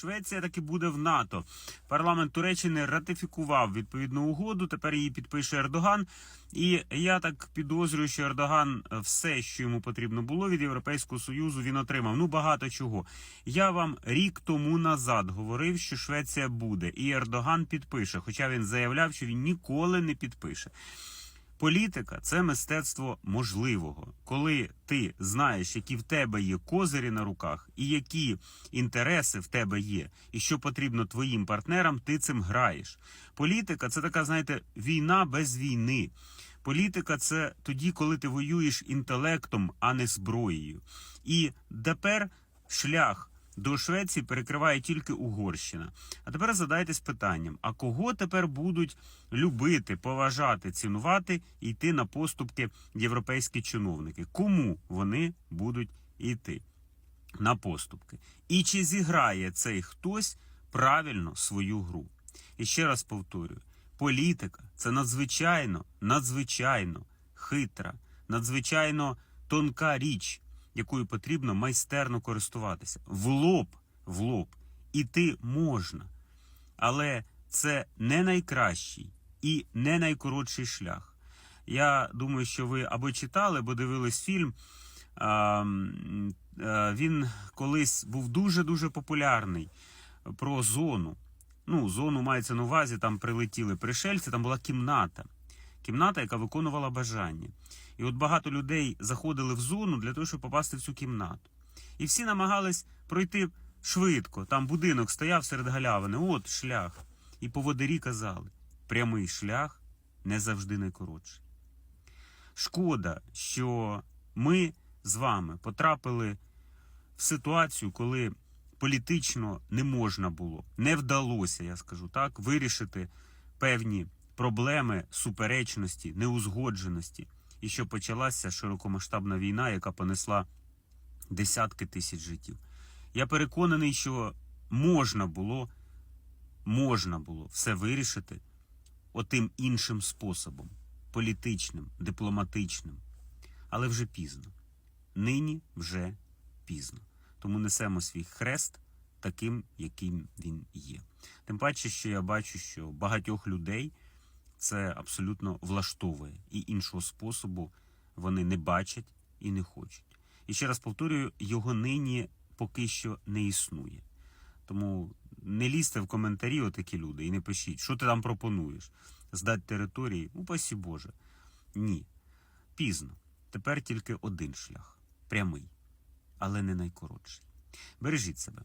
Швеція таки буде в НАТО. Парламент Туреччини ратифікував відповідну угоду. Тепер її підпише Ердоган. І я так підозрюю, що Ердоган е, все, що йому потрібно було від Європейського союзу, він отримав. Ну багато чого. Я вам рік тому назад говорив, що Швеція буде, і Ердоган підпише. Хоча він заявляв, що він ніколи не підпише. Політика це мистецтво можливого, коли ти знаєш, які в тебе є козирі на руках, і які інтереси в тебе є, і що потрібно твоїм партнерам, ти цим граєш. Політика це така, знаєте, війна без війни. Політика це тоді, коли ти воюєш інтелектом, а не зброєю. І тепер шлях до Швеції перекриває тільки Угорщина. А тепер задайтесь питанням: а кого тепер будуть любити, поважати, цінувати і йти на поступки європейські чиновники? Кому вони будуть йти на поступки? І чи зіграє цей хтось правильно свою гру? І ще раз повторюю: політика це надзвичайно, надзвичайно хитра, надзвичайно тонка річ якою потрібно майстерно користуватися. В лоб, в лоб іти можна, але це не найкращий і не найкоротший шлях. Я думаю, що ви або читали, або дивились фільм. Він колись був дуже-дуже популярний про зону. Ну, зону мається на увазі, там прилетіли пришельці, там була кімната. Кімната, яка виконувала бажання. І от багато людей заходили в зону для того, щоб попасти в цю кімнату. І всі намагались пройти швидко. Там будинок стояв серед галявини. От шлях. І поводирі казали: прямий шлях не завжди найкоротший. Шкода, що ми з вами потрапили в ситуацію, коли політично не можна було, не вдалося, я скажу так, вирішити певні проблеми суперечності, неузгодженості, і що почалася широкомасштабна війна, яка понесла десятки тисяч життів. Я переконаний, що можна було, можна було все вирішити отим іншим способом політичним, дипломатичним, але вже пізно. Нині вже пізно. Тому несемо свій хрест таким, яким він є. Тим паче, що я бачу, що багатьох людей це абсолютно влаштовує, і іншого способу вони не бачать і не хочуть. І ще раз повторюю, його нині поки що не існує. Тому не лізьте в коментарі, отакі люди, і не пишіть, що ти там пропонуєш. Здати території, упасі Боже. Ні. Пізно. Тепер тільки один шлях прямий, але не найкоротший. Бережіть себе.